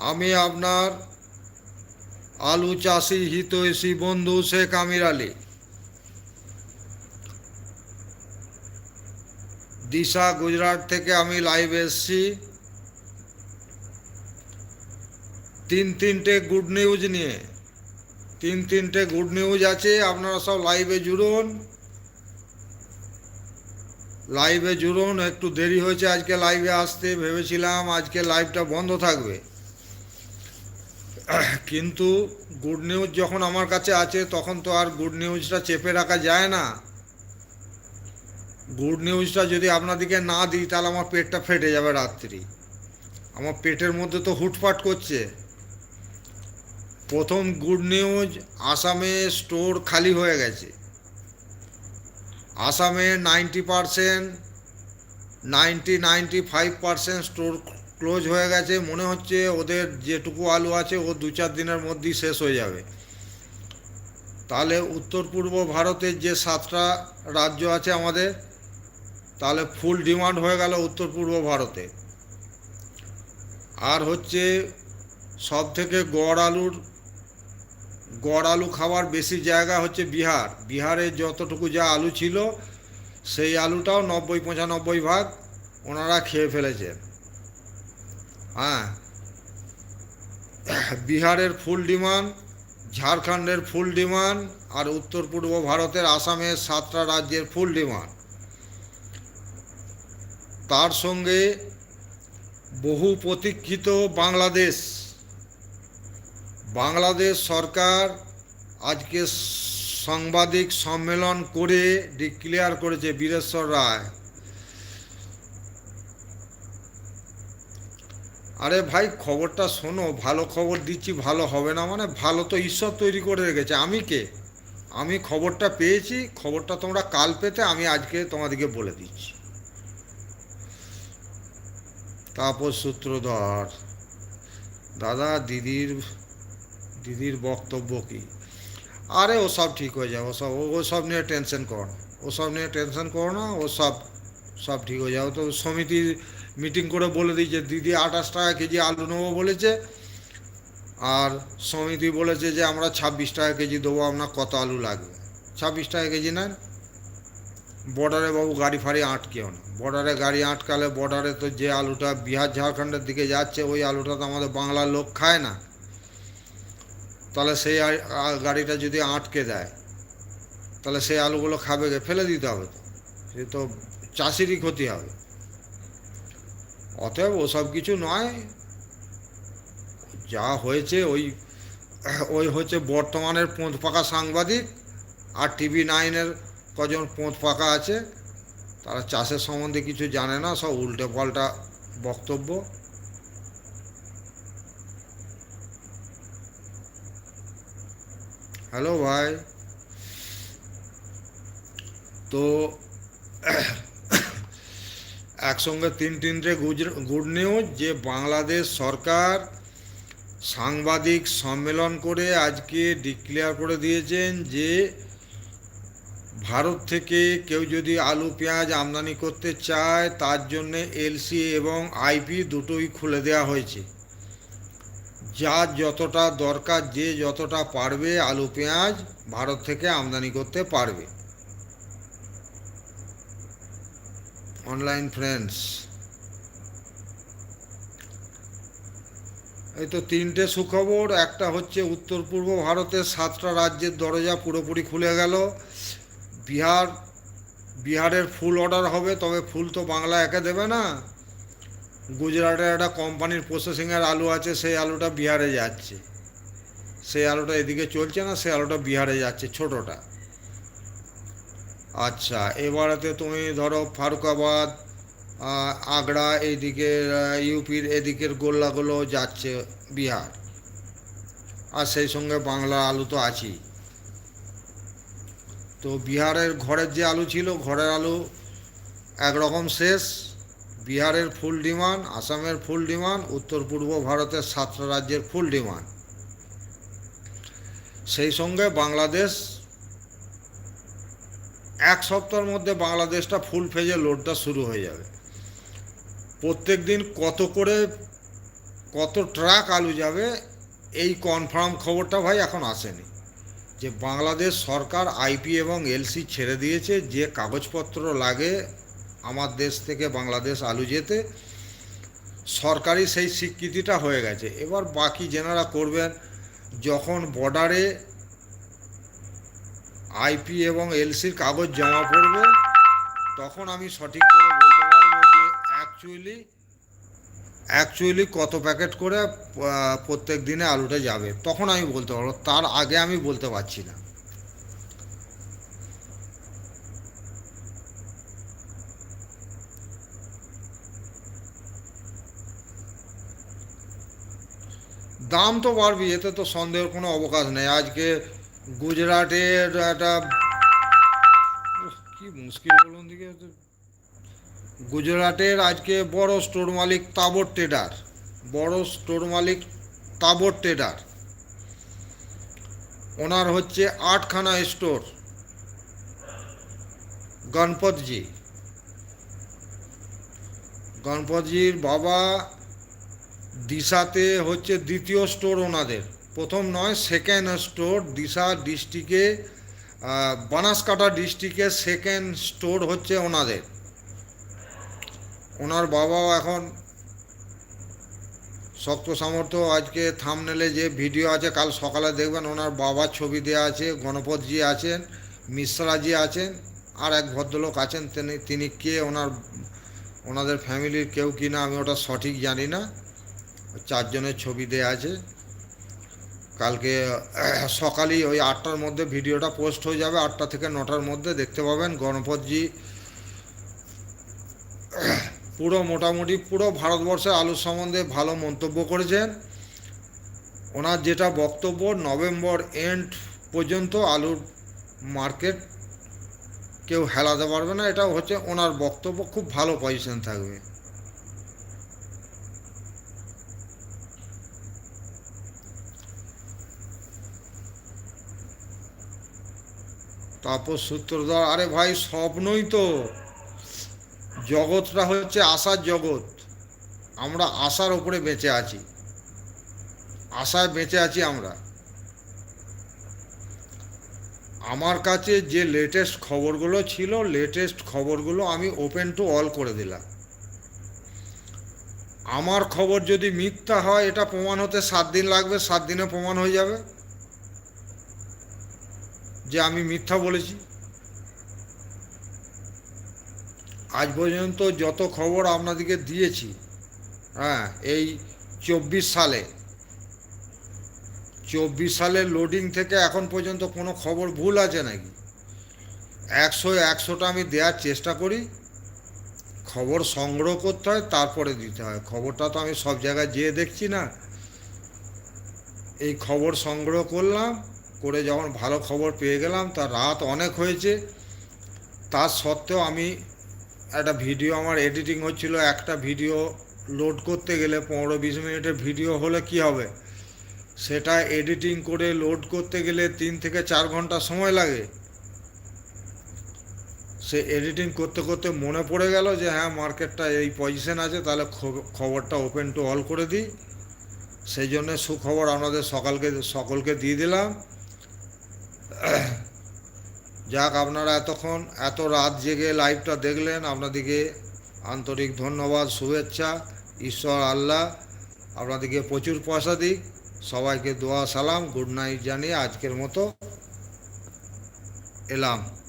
আমি আপনার আলু চাষি হিতৈষী বন্ধু শেখ আমির আলী। দিশা, গুজরাট থেকে আমি লাইভ এসছি। তিন তিনটে গুড নিউজ নিয়ে। তিন তিনটে গুড নিউজ আছে, আপনারা সব লাইভে জুড়ুন। লাইভে জুড়ুন, একটু দেরি হয়েছে, আজকে লাইভে আসতে ভেবেছিলাম, আজকে লাইভটা বন্ধ থাকবে। কিন্তু গুড নিউজ যখন আমার কাছে আছে, তখন তো আর গুড নিউজটা চেপে রাখা যায় না। গুড নিউজটা যদি আপনাদিকে না দিই, তাহলে আমার পেটটা ফেটে যাবে রাত্রি। আমার পেটের মধ্যে তো হুটফাট করছে। প্রথম গুড নিউজ আসামে স্টোর খালি হয়ে গেছে। আসামে ninety percent ninety ninety five percent store close হয়ে গেছে, মনে হচ্ছে ওদের যেটুকু আলু আছে, ও দু চার দিনের মধ্যেই শেষ হয়ে যাবে। তাহলে উত্তর পূর্ব ভারতের যে সাতটা রাজ্য আছে আমাদের, তাহলে ফুল ডিমান্ড হয়ে গেল উত্তর পূর্ব ভারতে। আর হচ্ছে সব থেকে গড় আলুর, গড় আলু খাওয়ার বেশি জায়গা হচ্ছে বিহার। বিহারে যতটুকু যা আলু ছিল, সেই আলুটাও নব্বই পঁচানব্বই ভাগ ওনারা খেয়ে ফেলেছেন হ্যাঁ। বিহারের ফুল ডিমান্ড ঝাড়খণ্ডের ফুল ডিমান্ড আর উত্তর পূর্ব ভারতের আসামের সাতটা রাজ্যের ফুল ডিমান্ড তার সঙ্গে বহু প্রতীক্ষিত বাংলাদেশ। বাংলাদেশ সরকার আজকে সাংবাদিক সম্মেলন করে ডিক্লেয়ার করেছে বীরেশ্বর রায়। আরে ভাই, খবরটা শোনো, ভালো খবর দিচ্ছি, ভালো হবে না মানে ভালো তো ঈশ্বর তৈরি করে রেখেছে। আমি কে? আমি খবরটা পেয়েছি, খবরটা তোমরা কাল পেতে আমি আজকে তোমাদেরকে বলে দিচ্ছি। তাপস সূত্রধর, দাদা, দিদির দিদির বক্তব্য কি? আরে ও সব ঠিক হয়ে যাবে ওসব ও সব নিয়ে টেনশন করো না। ওসব নিয়ে টেনশন করো না, ও সব সব ঠিক হয়ে যাবে। তো সমিতির মিটিং করে বলে দিয়েছে দিদি আঠাশ টাকা কেজি আলু নেব বলেছে। আর সমিতি বলেছে যে, আমরা ছাব্বিশ টাকা কেজি দেবো, আপনার কত আলু লাগবে? ছাব্বিশ টাকা কেজি নেন। বর্ডারে বাবু গাড়ি ফাড়ি আটকেও না। বর্ডারে গাড়ি আটকালে বর্ডারে তো যে আলুটা বিহার ঝাড়খণ্ডের দিকে যাচ্ছে, ওই আলুটা তো আমাদের বাংলার লোক খায় না। তাহলে সেই গাড়িটা যদি আটকে দেয়, তাহলে সেই আলুগুলো খাবে? ফেলে দিতে হবে তো। সে তো চাষিরই ক্ষতি হবে। অতএব ওসব কিছু নয়। যা হয়েছে ওই ওই হচ্ছে বর্তমানের পোঁত পাকা সাংবাদিক আর টিভি নাইনের কজন পোঁত পাকা আছে, তারা চাষের সম্বন্ধে কিছু জানে না, সব উল্টে পাল্টা বক্তব্য। হ্যালো ভাই। তো একসঙ্গে তিন তিনটে গুড নিউজ যে বাংলাদেশ সরকার সাংবাদিক সম্মেলন করে আজকে ডিক্লেয়ার করে দিয়েছেন যে ভারত থেকে কেউ যদি আলু, পেঁয়াজ আমদানি করতে চায়, তার জন্য এলসি এবং আইপি দুটোই খুলে দেওয়া হয়েছে। যার যতটা দরকার, যে যতটা পারবে আলু, পেঁয়াজ ভারত থেকে আমদানি করতে পারবে। অনলাইন ফ্রেন্ডস এই তো তিনটে সুখবর, একটা হচ্ছে উত্তর পূর্ব ভারতের সাতটা রাজ্যের দরজা পুরোপুরি খুলে গেল। বিহার, বিহারের ফুল অর্ডার হবে, তবে ফুল তো বাংলা একে দেবে না। গুজরাটের একটা কোম্পানির প্রসেসিংয়ের আলু আছে, সেই আলুটা বিহারে যাচ্ছে। সেই আলুটা এদিকে চলছে না, সেই আলুটা বিহারে যাচ্ছে, ছোটোটা। আচ্ছা এবারেতে তুমি ধরো ফারুকাবাদ আগ্রা এইদিকে ইউপির এদিকের গোল্লাগুলো যাচ্ছে বিহার। আর সেই সঙ্গে বাংলা আলু তো আছেই। তো বিহারের ঘরের যে আলু ছিল, ঘরের আলু একরকম শেষ। বিহারের ফুল ডিমান্ড, আসামের ফুল ডিমান্ড, উত্তর পূর্ব ভারতের সাতটা রাজ্যের ফুল ডিমান্ড। সেই সঙ্গে বাংলাদেশ এক সপ্তাহের মধ্যে বাংলাদেশটা ফুল ফেজে লোডটা শুরু হয়ে যাবে। প্রত্যেক দিন কত করে, কত ট্রাক আলু যাবে, এই কনফার্ম খবরটা ভাই এখন আসেনি। যে বাংলাদেশ সরকার আইপি এবং এলসি ছেড়ে দিয়েছে, যে কাগজপত্র লাগে আমার দেশ থেকে বাংলাদেশ আলু যেতে, সরকারি সেই স্বীকৃতিটা হয়ে গেছে। এবার বাকি যেনারা করবেন, যখন বর্ডারে আইপি এবং এলসির কাগজ জমা পড়বে, তখন আমি সঠিক করে বলতে পারব যে অ্যাকচুয়ালি অ্যাকচুয়ালি কত প্যাকেট করে প্রত্যেক দিনে আলুটা যাবে। তখন আমি বলতে পারব, তার আগে আমি বলতে পারছি না। দাম তো বাড়বে, এতে তো সন্দেহের কোনো অবকাশ নেই। আজকে গুজরাটের একটা কি মুশকিল বলুন দিকে। গুজরাটের আজকে বড় স্টোর মালিক তাবর ট্রেডার, বড় স্টোর মালিক তাবর ট্রেডার। ওনার হচ্ছে আটখানা স্টোর। গণপতজি। গণপতজির বাবা দিশাতে হচ্ছে দ্বিতীয় স্টোর ওনাদের। প্রথম নয় সেকেন্ড স্টোর দিশা ডিস্ট্রিক্টে বানাসকাটা ডিস্ট্রিক্টে সেকেন্ড স্টোর হচ্ছে ওনাদের। ওনার বাবাও এখন শক্ত সামর্থ্য, আজকে থামনেলে যে ভিডিও আছে, কাল সকালে দেখবেন ওনার বাবার ছবি দেওয়া আছে গণপতজি আছেন মিশ্রাজি আছেন, আর এক ভদ্রলোক আছেন, তিনি তিনি কে, ওনার, ওনাদের ফ্যামিলির কেউ কি না, আমি ওটা সঠিক জানি না। চারজনের ছবি দেওয়া আছে। কালকে সকালেই ওই আটটার মধ্যে ভিডিওটা পোস্ট হয়ে যাবে। আটটা থেকে নটার মধ্যে দেখতে পাবেন গণপতজি। পুরো মোটামুটি পুরো ভারতবর্ষের আলুর সম্বন্ধে ভালো মন্তব্য করেছেন। ওনার যেটা বক্তব্য, নভেম্বর এন্ড পর্যন্ত আলুর মার্কেট কেউ হেলাতে পারবে না। এটা হচ্ছে ওনার বক্তব্য, খুব ভালো পজিশন থাকবে। তারপর সূত্রধর আরে ভাই স্বপ্নই তো। জগৎটা হচ্ছে আশার জগৎ। আমরা আশার ওপরে বেঁচে আছি। আশায় বেঁচে আছি আমরা। আমার কাছে যে লেটেস্ট খবরগুলো ছিল লেটেস্ট খবরগুলো আমি ওপেন টু অল করে দিলাম। আমার খবর যদি মিথ্যা হয়, এটা প্রমাণ হতে সাত দিন লাগবে, সাত দিনে প্রমাণ হয়ে যাবে। যে আমি মিথ্যা বলেছি। আজ পর্যন্ত যত খবর আপনাদেরকে দিয়েছি হ্যাঁ এই চব্বিশ সালে, চব্বিশ সালের লোডিং থেকে এখন পর্যন্ত কোনো খবর ভুল আছে নাকি? একশো একশোটা আমি দেওয়ার চেষ্টা করি, খবর সংগ্রহ করতে হয়, তারপরে দিতে হয়। খবরটা তো আমি সব জায়গায় যেয়ে দেখছি না। এই খবর সংগ্রহ করলাম করে যখন ভালো খবর পেয়ে গেলাম তার রাত অনেক হয়েছে। তার সত্ত্বেও আমি একটা ভিডিও আমার এডিটিং হচ্ছিল, একটা ভিডিও লোড করতে গেলে পনেরো বিশ মিনিটের ভিডিও হলে কি হবে? সেটা এডিটিং করে লোড করতে গেলে তিন থেকে চার ঘণ্টা সময় লাগে। সে এডিটিং করতে করতে মনে পড়ে গেল যে হ্যাঁ মার্কেটটা এই পজিশন আছে, তাহলে খব- খবরটা ওপেন টু অল করে দিই। সেই জন্য সুখবর আপনাদের সকালকে, সকলকে দিয়ে দিলাম। যাক, আপনারা এতক্ষণ এত রাত জেগে লাইভটা দেখলেন। আপনাদেরকে আন্তরিক ধন্যবাদ, শুভেচ্ছা, ঈশ্বর, আল্লাহ। আপনাদেরকে প্রচুর পয়সা দিক। সবাইকে দোয়া, সালাম। গুড নাইট জানিয়ে আজকের মতো এলাম।